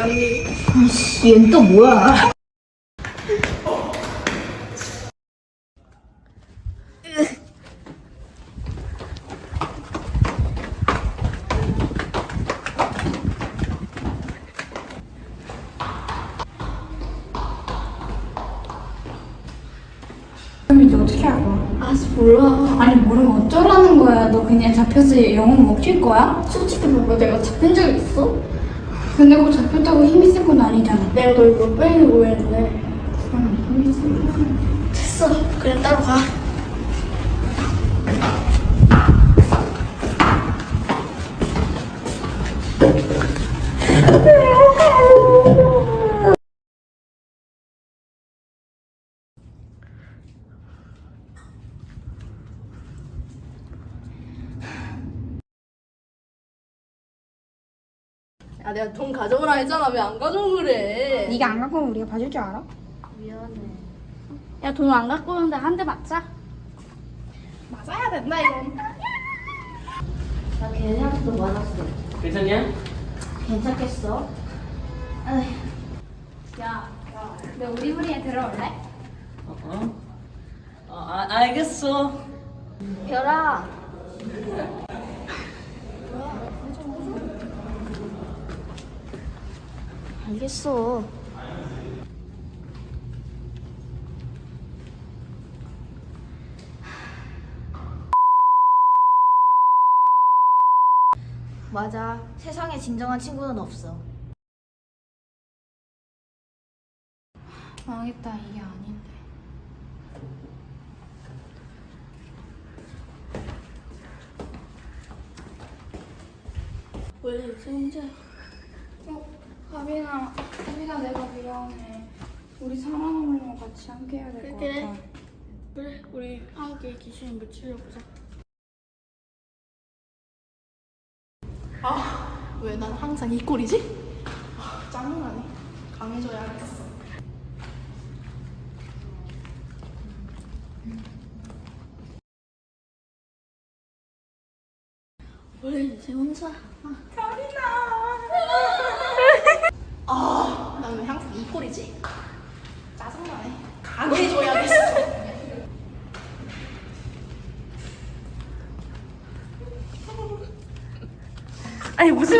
아씨, 얘는 또 뭐야? 그럼 이제 어떻게 할 거야? 아, 몰라. 아니 모르면 어쩌라는 거야? 너 그냥 잡혀서 영혼 먹힐 거야? 솔직히 말로 내가 잡힌 적 있어? 근데 그 잡혔다고 힘이 센 건 아니잖아. 내가 널몇 번이나 구했는데. 그럼 힘이 센 거야. 됐어. 그냥 따로 가. 야 내가 돈 가져오라 했잖아 왜 안 가져오고 그래 네가 안 갖고 오면 우리가 봐줄 줄 알아? 야돈 안 갖고 오는데 한 대 맞자 맞아야 된다 이건. 나 걔네한테도 많았어. 괜찮냐? 괜찮겠어? 야, 너 우리 부리에 들어올래? 어? 어? 어 아, 알겠어. 별아. 알겠어. 맞아. 세상에 진정한 친구는 없어. 망했다 이게 아닌데. 혼자 어, 가빈아, 가빈아 내가 미안해. 우리 사랑하면 같이 함께 해야 될 것 그래. 같아. 그래 우리 함께 귀신 묻히려보자 아 왜 난 항상 이 꼴이지? 아, 짜증나네 강해져야겠어 왜 이제 혼자 아, 난 왜 항상 이 꼴이지? 짜증나네. 강해져야겠어. 아니 무슨